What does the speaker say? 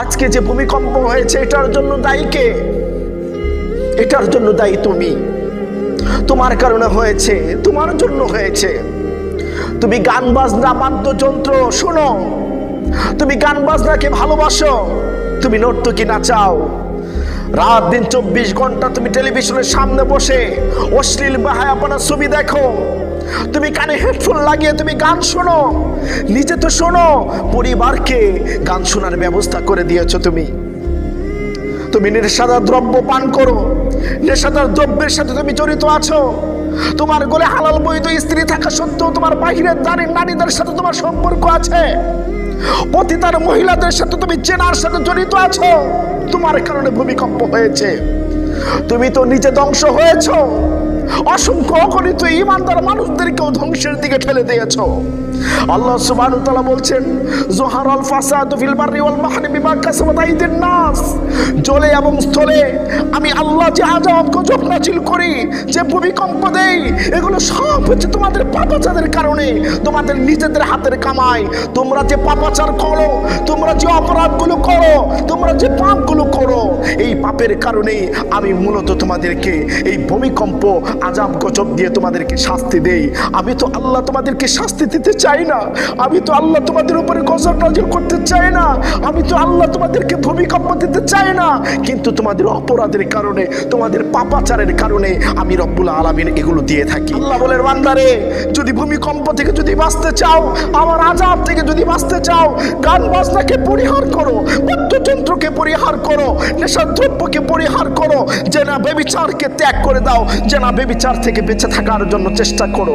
আজকে যে ভূমিকম্প হয়েছে, এটার জন্য দায়ী কে? এটার জন্য দায়ী তুমি। তোমার কারণে হয়েছে, তোমার জন্য হয়েছে। তুমি গান বাজনা, বাদ্যযন্ত্র, শোনো। তুমি গান বাজনাকে ভালোবাসো। তুমি নর্তকী নাচাও রাত দিন চব্বিশ ঘণ্টা তুমি টেলিভিশনের সামনে বসে অশ্লীল বাহায়াপনা ছবি দেখো। তুমি কানে হেডফোন লাগিয়ে তুমি গান শোনো। নিজে তো শোনো, পরিবারকে গান শোনার ব্যবস্থা করে দিয়েছ তুমি। তুমি নেশাদার দ্রব্য পান করো, নেশাদার দ্রব্যের সাথে তুমি জড়িত আছো। তোমার গোলে হালাল বৈধ স্ত্রী থাকা সত্ত্বেও তোমার বাহিরের দাঁড়িয়ে নারীদের সাথে তোমার সম্পর্ক আছে। পতিতার মহিলাদের সাথে তুমি চেনার সাথে জড়িত আছো। তোমার কারণে ভূমিকম্প হয়েছে। তুমি তো নিজে ধ্বংস হয়েছো। অসংখ্য অগণিত ইমানদার মানুষদেরকেও ধ্বংসের দিকে ঠেলে দিয়েছ। আল্লাহ সুবহানাহু ওয়া বলছেন জোহারাল ফাসাদু ফিল বাররি ওয়াল বাহরি বিমা নাস। জলে এবং স্থলে আমি আল্লাহ যে আযাব গজব নাজিল করি, যে ভূমিকম্প দেই, এগুলো সব হচ্ছে তোমাদের পাপাচারের কারণে। তোমাদের নিজেদের হাতের কামাই, তোমরা যে পাপাচার করো, তোমরা যে অপরাধগুলো করো, তোমরা যে পাপগুলো করো, এই পাপের কারণেই আমি মূলত তোমাদেরকে এই ভূমিকম্প আজাব গজব দিয়ে তোমাদেরকে শাস্তি দেই। আমি তো আল্লাহ তোমাদেরকে শাস্তি দিতে চাই না। আমি তো আল্লাহ তোমাদের উপরে গজব নাজিল করতে চাই না। আমি তো আল্লাহ তোমাদেরকে ভূমিকম্প দিতে চাই না। কিন্তু তোমাদের অপরাধের কারণে তোমাদের পাপাচারের কারণে আমি রব্বুল আলামিন এগুলো দিয়ে থাকি। আল্লাহ বলেন বান্দারে যদি ভূমিকম্প থেকে যদি বাঁচতে চাও আমার আজাব থেকে যদি বাঁচতে চাও গান বাজনাকে পরিহার করো বাদ্যযন্ত্রকে পরিহার করো নেশার দ্রব্যকে পরিহার করো যে না বেবিচারকে ত্যাগ করে দাও যে না বেবিচার থেকে বেঁচে থাকার জন্য চেষ্টা করো।